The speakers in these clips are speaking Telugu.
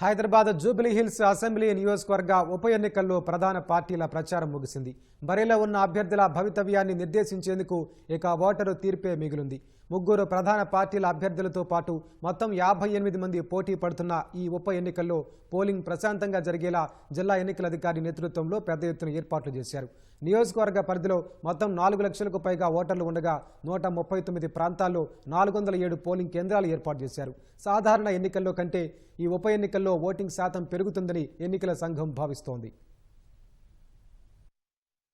హైదరాబాద్ జూబిలీ హిల్స్ అసెంబ్లీ నియోజకవర్గ ఉప ఎన్నికల్లో ప్రధాన పార్టీల ప్రచారం ముగిసింది. బరిలో ఉన్న అభ్యర్థుల భవితవ్యాన్ని నిర్దేశించేందుకు ఇక ఓటరు తీర్పే మిగిలింది. ముగ్గురు ప్రధాన పార్టీల అభ్యర్థులతో పాటు మొత్తం యాభై ఎనిమిది మంది పోటీ పడుతున్న ఈ ఉప ఎన్నికల్లో పోలింగ్ ప్రశాంతంగా జరిగేలా జిల్లా ఎన్నికల అధికారి నేతృత్వంలో పెద్ద ఎత్తున ఏర్పాట్లు చేశారు. నియోజకవర్గ పరిధిలో మొత్తం నాలుగు లక్షలకు పైగా ఓటర్లు ఉండగా నూట ముప్పై తొమ్మిది ప్రాంతాల్లో నాలుగు వందల ఏడు పోలింగ్ కేంద్రాలు ఏర్పాటు చేశారు. సాధారణ ఎన్నికల్లో కంటే ఈ ఉప ఎన్నికల్లో ఓటింగ్ శాతం పెరుగుతుందని ఎన్నికల సంఘం భావిస్తోంది.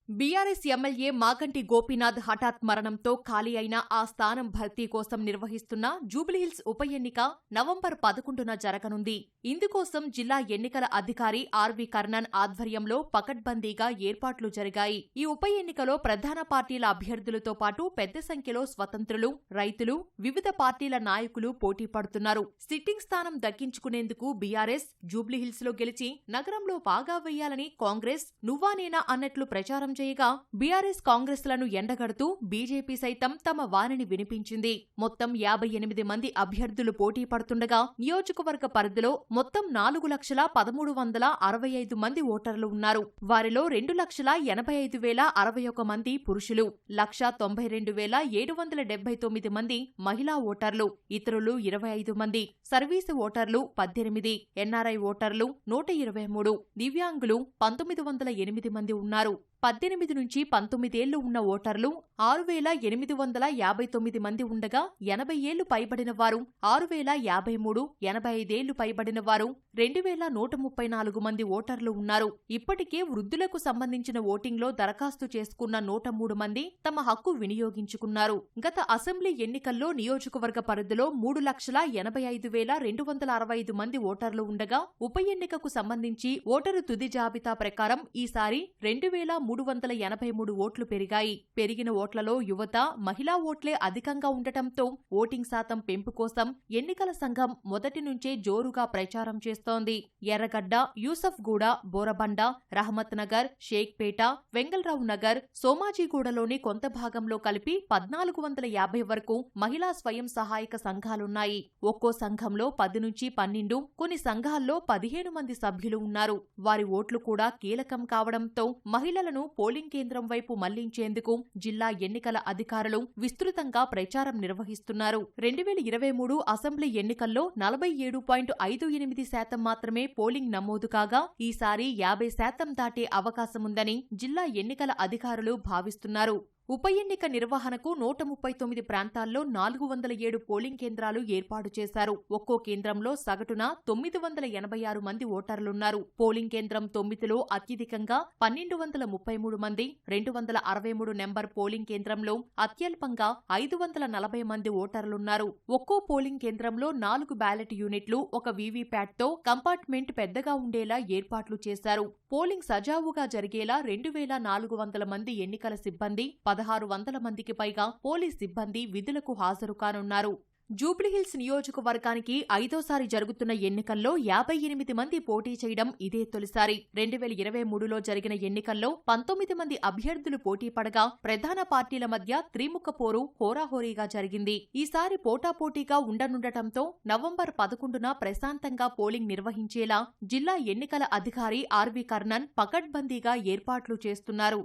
బీఆర్ఎస్ ఎమ్మెల్యే మాగంటి గోపీనాథ్ హఠాత్ మరణంతో ఖాళీ అయిన ఆ స్థానం భర్తీ కోసం నిర్వహిస్తున్న జూబ్లీహిల్స్ ఉప ఎన్నిక నవంబర్ పదకొండున జరగనుంది. ఇందుకోసం జిల్లా ఎన్నికల అధికారి ఆర్వి కర్ణన్ ఆధ్వర్యంలో పకడ్బందీగా ఏర్పాట్లు జరిగాయి. ఈ ఉప ఎన్నికలో ప్రధాన పార్టీల అభ్యర్థులతో పాటు పెద్ద సంఖ్యలో స్వతంత్రులు రైతులు వివిధ పార్టీల నాయకులు పోటీ పడుతున్నారు. సిట్టింగ్ స్థానం దక్కించుకునేందుకు బీఆర్ఎస్ జూబ్లీహిల్స్లో గెలిచి నగరంలో బాగా వేయాలని కాంగ్రెస్ నువ్వా నేనా అన్నట్లు ప్రచారం చేయగా బీఆర్ఎస్ కాంగ్రెస్లను ఎండగడుతూ బీజేపీ సైతం తమ వాణిని వినిపించింది. మొత్తం యాభై ఎనిమిది మంది అభ్యర్థులు పోటీ పడుతుండగా నియోజకవర్గ పరిధిలో మొత్తం నాలుగు లక్షల పదమూడు వందల అరవై ఐదు మంది ఓటర్లు ఉన్నారు. వారిలో రెండు లక్షల ఎనభై ఐదు వేల అరవై ఒక మంది పురుషులు లక్ష తొంభై రెండు వేల ఏడు వందల డెబ్బై తొమ్మిది మంది మహిళా ఓటర్లు ఇతరులు ఇరవై ఐదు మంది సర్వీసు ఓటర్లు పద్దెనిమిది ఎన్ఆర్ఐ ఓటర్లు నూట ఇరవై మూడు దివ్యాంగులు పంతొమ్మిది వందల ఎనిమిది మంది ఉన్నారు. పద్దెనిమిది నుంచి పంతొమ్మిదేళ్ళు ఉన్న ఓటర్లు ఆరు వేల ఎనిమిది వందల యాభై తొమ్మిది మంది ఉండగా ఎనభై ఏళ్ళు పైబడిన వారు ఆరు వేల యాభై మూడు ఎనభై ఐదేళ్ళు పైబడిన వారు రెండు వేల నూట ముప్పై నాలుగు మంది ఓటర్లు ఉన్నారు. ఇప్పటికే వృద్ధులకు సంబంధించిన ఓటింగ్లో దరఖాస్తు చేసుకున్న నూట మూడు మంది తమ హక్కు వినియోగించుకున్నారు. గత అసెంబ్లీ ఎన్నికల్లో నియోజకవర్గ పరిధిలో మూడు లక్షల ఎనభై ఐదు వేల రెండు వందల అరవై ఐదు మంది ఓటర్లు ఉండగా ఉప ఎన్నికకు సంబంధించి ఓటరు తుది జాబితా ప్రకారం ఈసారి రెండు వేల మూడు వందల ఎనభై మూడు ఓట్లు పెరిగాయి. పెరిగిన ఓట్లలో యువత మహిళా ఓట్లే అధికంగా ఉండటంతో ఓటింగ్ శాతం పెంపు కోసం ఎన్నికల సంఘం మొదటి నుంచే జోరుగా ప్రచారం చేస్తోంది. ఎర్రగడ్డ యూసఫ్గూడ బోరబండ రహమత్ నగర్ షేక్పేట వెంగళరావు నగర్ సోమాజీగూడలోని కొంత భాగంలో కలిపి పద్నాలుగు వందల యాభై వరకు మహిళా స్వయం సహాయక సంఘాలున్నాయి. ఒక్కో సంఘంలో పది నుంచి పన్నెండు కొన్ని సంఘాల్లో పదిహేను మంది సభ్యులు ఉన్నారు. వారి ఓట్లు కూడా కీలకం కావడంతో మహిళలను పోలింగ్ కేంద్రం వైపు మళ్ళించేందుకు జిల్లా ఎన్నికల అధికారులు విస్తృతంగా ప్రచారం నిర్వహిస్తున్నారు. రెండు వేల ఇరవై మూడు అసెంబ్లీ ఎన్నికల్లో నలభై ఏడు పాయింట్ ఐదు ఎనిమిది శాతం మాత్రమే పోలింగ్ నమోదు కాగా ఈసారి యాభై శాతం దాటే అవకాశముందని జిల్లా ఎన్నికల అధికారులు భావిస్తున్నారు. ఉప ఎన్నిక నిర్వహణకు నూట ముప్పై తొమ్మిది ప్రాంతాల్లో నాలుగు వందల ఏడు పోలింగ్ కేంద్రాలు ఏర్పాటు చేశారు. ఒక్కో కేంద్రంలో సగటున తొమ్మిది వందల ఎనభై ఆరు మంది ఓటర్లున్నారు. పోలింగ్ కేంద్రం తొమ్మిదిలో అత్యధికంగా పన్నెండు వందల ముప్పై మూడు మంది రెండు వందల అరవై మూడు నెంబర్ పోలింగ్ కేంద్రంలో అత్యల్పంగా ఐదు వందల నలభై మంది ఓటర్లున్నారు. ఒక్కో పోలింగ్ కేంద్రంలో నాలుగు బ్యాలెట్ యూనిట్లు ఒక వీవీప్యాట్తో కంపార్ట్మెంట్ పెద్దగా ఉండేలా ఏర్పాట్లు చేశారు. పోలింగ్ సజావుగా జరిగేలా రెండు వేల నాలుగు వందల మంది ఎన్నికల సిబ్బంది పదహారు వందల మందికి పైగా పోలీస్ సిబ్బంది విధులకు హాజరు కానున్నారు. జూబ్లీహిల్స్ నియోజకవర్గానికి ఐదోసారి జరుగుతున్న ఎన్నికల్లో యాభై ఎనిమిది మంది పోటీ చేయడం ఇదే తొలిసారి. రెండు వేల ఇరవై మూడులో జరిగిన ఎన్నికల్లో పంతొమ్మిది మంది అభ్యర్థులు పోటీ పడగా ప్రధాన పార్టీల మధ్య త్రిముఖ పోరు హోరాహోరీగా జరిగింది. ఈసారి పోటాపోటీగా ఉండనుండటంతో నవంబర్ పదకొండున ప్రశాంతంగా పోలింగ్ నిర్వహించేలా జిల్లా ఎన్నికల అధికారి ఆర్వి కర్ణన్ పకడ్బందీగా ఏర్పాట్లు చేస్తున్నారు.